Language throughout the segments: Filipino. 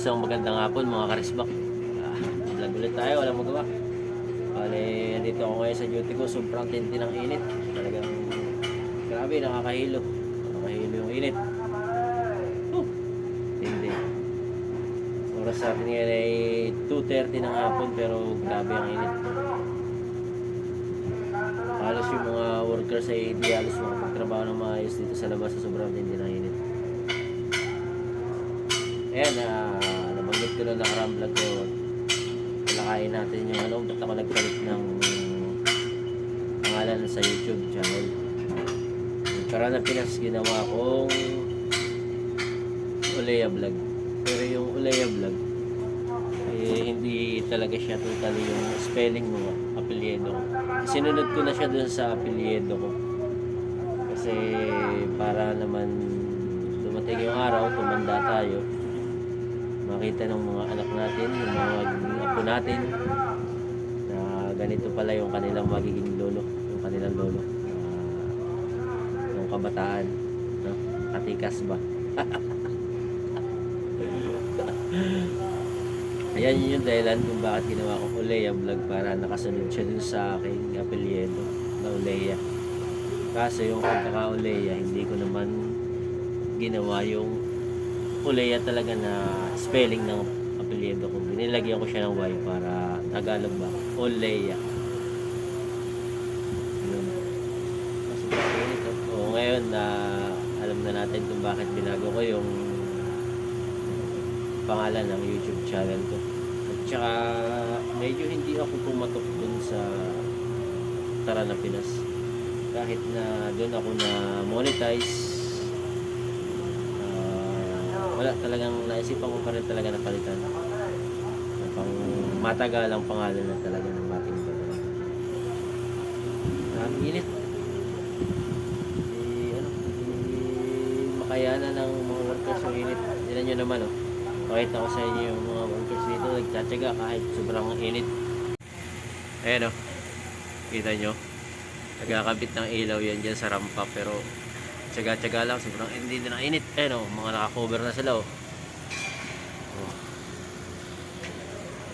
Isang magandang hapon mga karisbak. Ah, vlog ulit tayo, walang magawa. Bale, nandito ako ngayon sa duty ko, sobrang tinti ng init. Talagang grabe, nakakahilo. Nakakahilo yung init. Oh, tindi. Oras sa atin ngayon ay 2.30 ng hapon pero grabe ang init. Halos yung mga workers ay hindi halos makapagtrabaho ng maayos dito sa labas sa sobrang tindi ng init. Ayan, ah, nabanggit ko na nakarang vlog ko. Palakain natin yung ano, ba't ako nagpalit ng pangalan sa YouTube channel. Ng Pinas ginawa kong Ulea Vlog. Pero yung Ulea Vlog, eh, hindi talaga siya totally yung spelling mo, apelyido ko. Sinunod ko na siya dun sa apelyido ko. Kasi para naman dumating yung araw, tumanda tayo, makita ng mga anak natin, ng mga apo natin, na ganito pala yung kanilang magiging lolo, yung kanilang lolo. Ah, yung kabataan, no? Katikas ba? Ayan yun yung dahilan kung bakit ginawa ko Uleya vlog para nakasunod siya dun sa aking apelyido na Uleya. Kaso yung pagkaka-Uleya, hindi ko naman ginawa yung Uleya talaga na spelling ng apelyido ko. Binilagyan ko siya ng Y para Tagalog ba? Uleya. Yun. Mas ngayon na alam na natin kung bakit binago ko yung pangalan ng YouTube channel ko. At saka medyo hindi ako pumatok dun sa Tara na Pinas. Kahit na doon ako na monetize wala talagang naisipan ko pa rin talaga na palitan. Pang matagalang pangalan na talaga ng ating bago. Ang init. Eh, ano, eh, makayanan ng mga workers yung init. Tignan nyo naman, oh. Pakita ko sa inyo yung mga workers dito nagtsatsaga kahit sobrang init. Ayan, oh. Kita nyo. Nagkakabit ng ilaw yan dyan sa rampa pero tsaga-tsaga lang. Sobrang hindi din ang init. Ayan, oh. Mga nakakover na sila, oh. oh.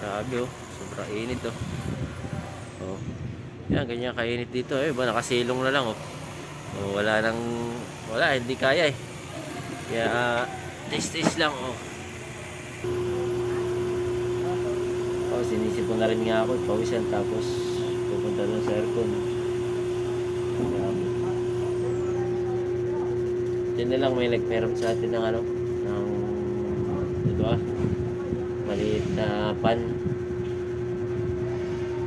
Grabe, oh. Sobrang init, oh. Oh. Yan, ganyan kainit dito. Eh, ba, nakasilong na lang, oh. oh wala nang, wala, hindi kaya, eh. Kaya, uh, taste-taste lang, oh. Oh, sinisipon na rin nga ako, pawisan, tapos pupunta doon sa aircon. Grabe. Diyan na lang may nagmeron sa atin ng ano, ng, ito ah, maliit na pan.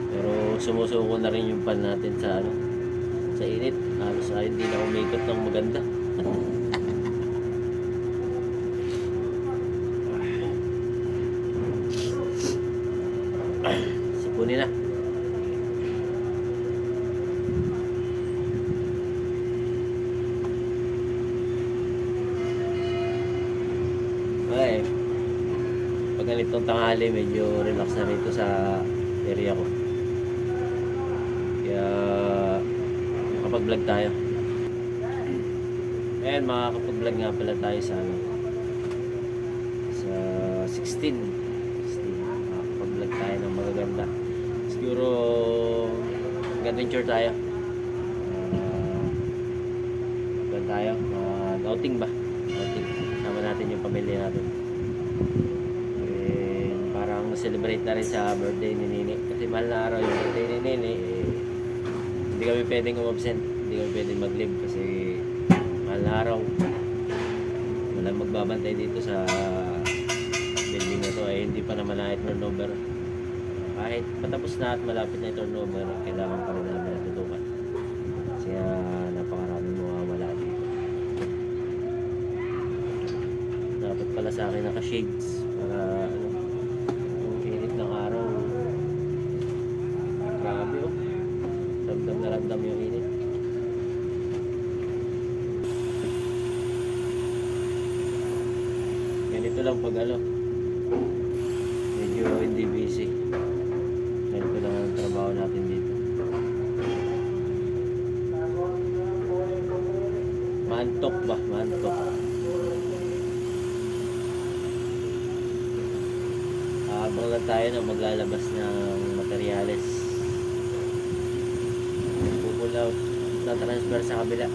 Pero sumusuko na rin yung pan natin sa ano, sa init. Halos ay hindi na umikot ng maganda. Sipunin na. Okay. Pag ganitong tanghali, medyo relax na rito sa area ko. Kaya makapag-vlog tayo. Ayan, makakapag-vlog nga pala tayo sa ano, sa 16. 16. Makakapag-vlog tayo ng magaganda. Siguro mag-adventure tayo. Uh, tayo. Mag-outing ba? Outing. Sama natin yung pamilya natin. Eh, celebrate na rin sa birthday ni Nini. Kasi mahal na araw yung birthday ni Nini. Eh, hindi kami pwedeng umabsent. Hindi kami pwedeng mag-live kasi mahal na araw. Wala magbabantay dito sa building na to ay hindi pa naman na turnover. Kahit patapos na at malapit na turnover, kailangan pa rin namin natutukan. Kasi uh, napakaraming mawawala dito. Dapat pala sa akin naka-shades para ano, Ramdam na ramdam yung init. Ganito lang pag ano, medyo hindi busy. Ganito lang ang trabaho natin dito. Mantok ba? Mantok. Habang lang tayo na maglalabas ng Pupull out, tatransfer sa kabila.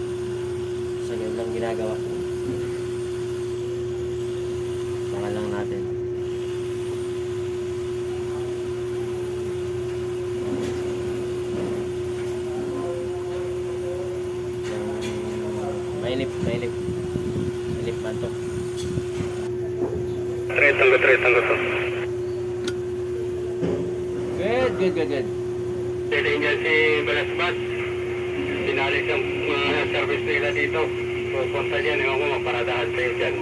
Sa ganun lang ginagawa. Baka lang natin. Man to. Tre, tango, tre, tango to. Good, good, good, good. Pwede niya si Balasbas. Pinalis ang mga service nila dito. Pupunta dyan, ewan ko, maparadahan sa'yo dyan.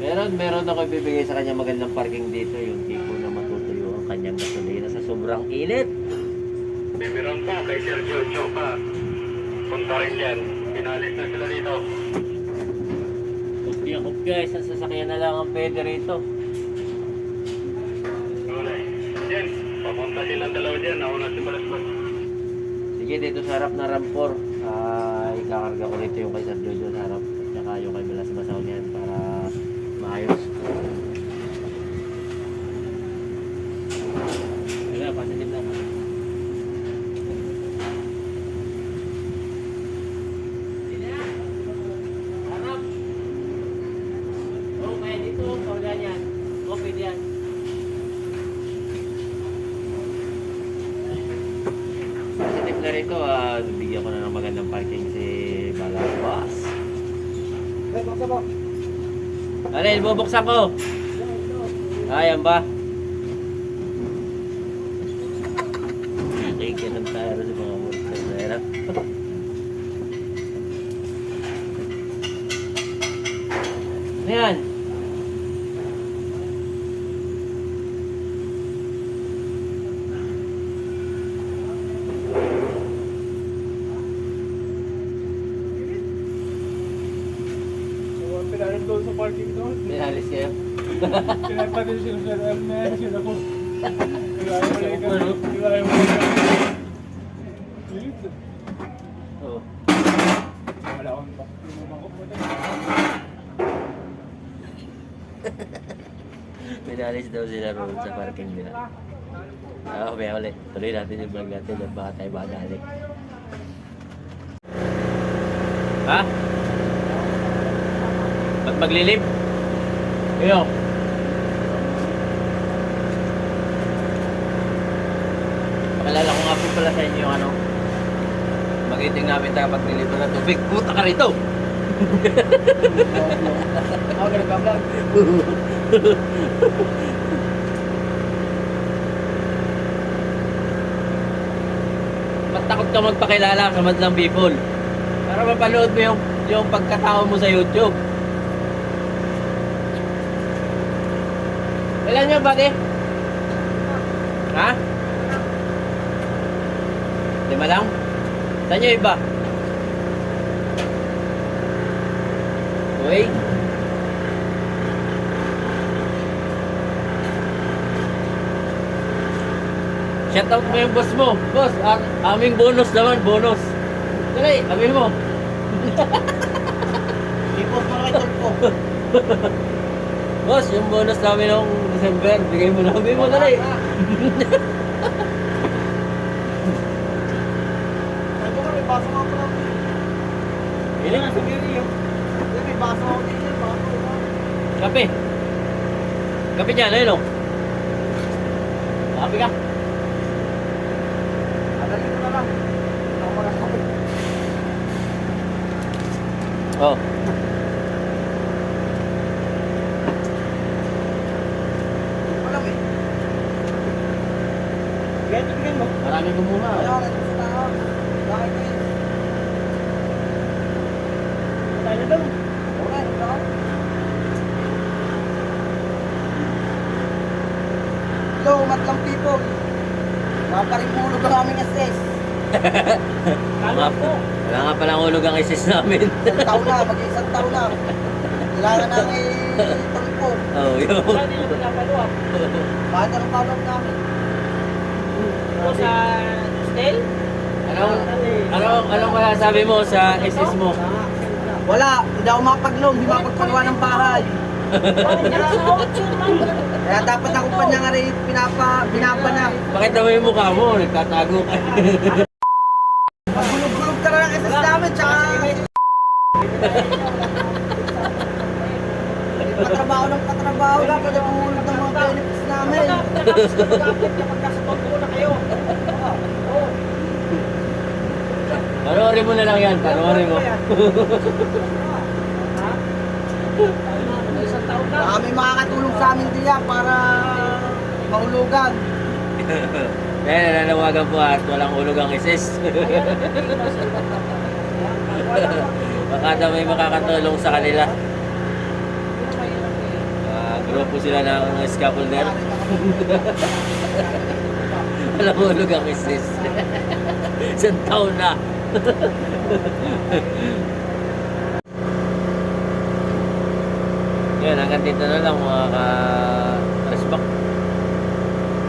Meron, meron ako ibibigay sa kanya magandang parking dito. Yung tipo na matutuyo ang kanyang gasolina sa sobrang init. May meron pa, kay Sergio Chopa. Punta rin dyan. Pinalis na sila dito. Kupya-kup guys, ang sasakyan na lang ang pwede rito. Alright. Dyan, papunta silang dalawa dyan. Nauna si Balasbas. Sige, dito sa harap na rampor. Ah, ikakarga ko rito yung kay Sir Jojo sa harap. At saka yung kay Milas Basaw niyan para maayos. Wala, positive lang. Harap. Oh, kaya dito, karga niyan. Okay yan. Na rito, ah, bigyan ko na ng magandang parking si Balas Boss. Alin, bubuksan ko. Ayan ba? Okay, ganun tayo sa mga workers na hirap. Ano yan? So, pinarin doon sa parking doon. Kayo? Pinapatin sila sa Elmer, sila ko. Iwayo mo. Oo. Wala akong pa. Minalis daw sila roon sa parking nila. Ah, okay, ulit. Tuloy natin yung vlog natin at baka tayo madali. Ha? Ba't maglilib? Iyo. Pakilala ko nga po pala sa inyo ano. Magiting namin tayo paglilibot ng tubig. Puta ka rito! Ako ganun ka vlog. Ba't takot ka magpakilala sa madlang people? Para mapanood mo yung, yung pagkatao mo sa YouTube. Ilan nyo, buddy? Ha? Lima lang? Saan nyo iba? Uy? Shout out mo yung boss mo. Boss, ang aming bonus naman, bonus. Dali, amin mo. Ipos mo kay Tulpo. Boss, yung bonus namin noong December, bigay mo namin mo, dali. Ano ka, may baso nga pala. Ilan? Sa Miri yun. Hindi, May baso ako dito. Baso ako. Kape. Kape dyan, ayun o. Kape ka. Adalhin mo na lang. Wala ko na kapit. Oh. Hindi ko alam eh. Bigyan, sa tao. Bakit eh? Tayo na daw. Wala, wala. Hello, matlang people. Maparimulo ka aming assess. Wala, wala nga palang ulog ang isis namin. Isang taon na, mag-isang taon na. Kailangan namin tulpo. oh, yun. Bakit ang follow namin? O sa Stel? Anong, anong, anong masasabi mo sa isis mo? Wala, hindi ako mapag-loan, hindi mapagpagawa ng bahay. Kaya dapat ako pa niya nga rin pinapa, pinapa na. Bakit naman yung mukha mo? Nagtatago ka. Magulog-gulog ka na ng SS namin, tsaka... Patrabaho ng patrabaho, dapat nagulog ng mga benefits namin. Panoorin mo na lang yan. Panoorin mo. Isang taon na. May makakatulong sa amin diya para mahulugan. Kaya nananawagan po at walang ulog ang isis. Baka daw may makakatulong sa kanila. Ah, grupo sila ng scaffolder. Walang ulog ang isis. Isang taon na. Yan, hanggang dito na lang mga ka-resback.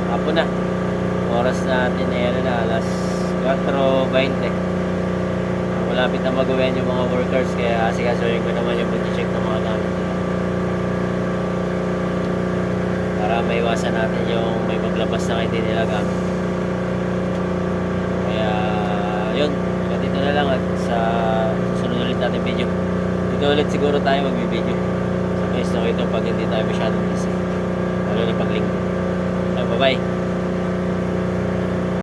Hapon na. Oras natin ay ano na, alas 4.20. Malapit na mag-uwian yung mga workers kaya asikasuhin ko naman yung pag-check ng mga gamit nila. Para maiwasan natin yung may maglabas na hindi nila gamit. Kaya yun, hanggang dito na lang at sa sunod ulit natin video. Dito ulit siguro tayo magbibideo. Sa face na ito pag hindi tayo masyadong busy. Lalo na pag linggo. Bye bye.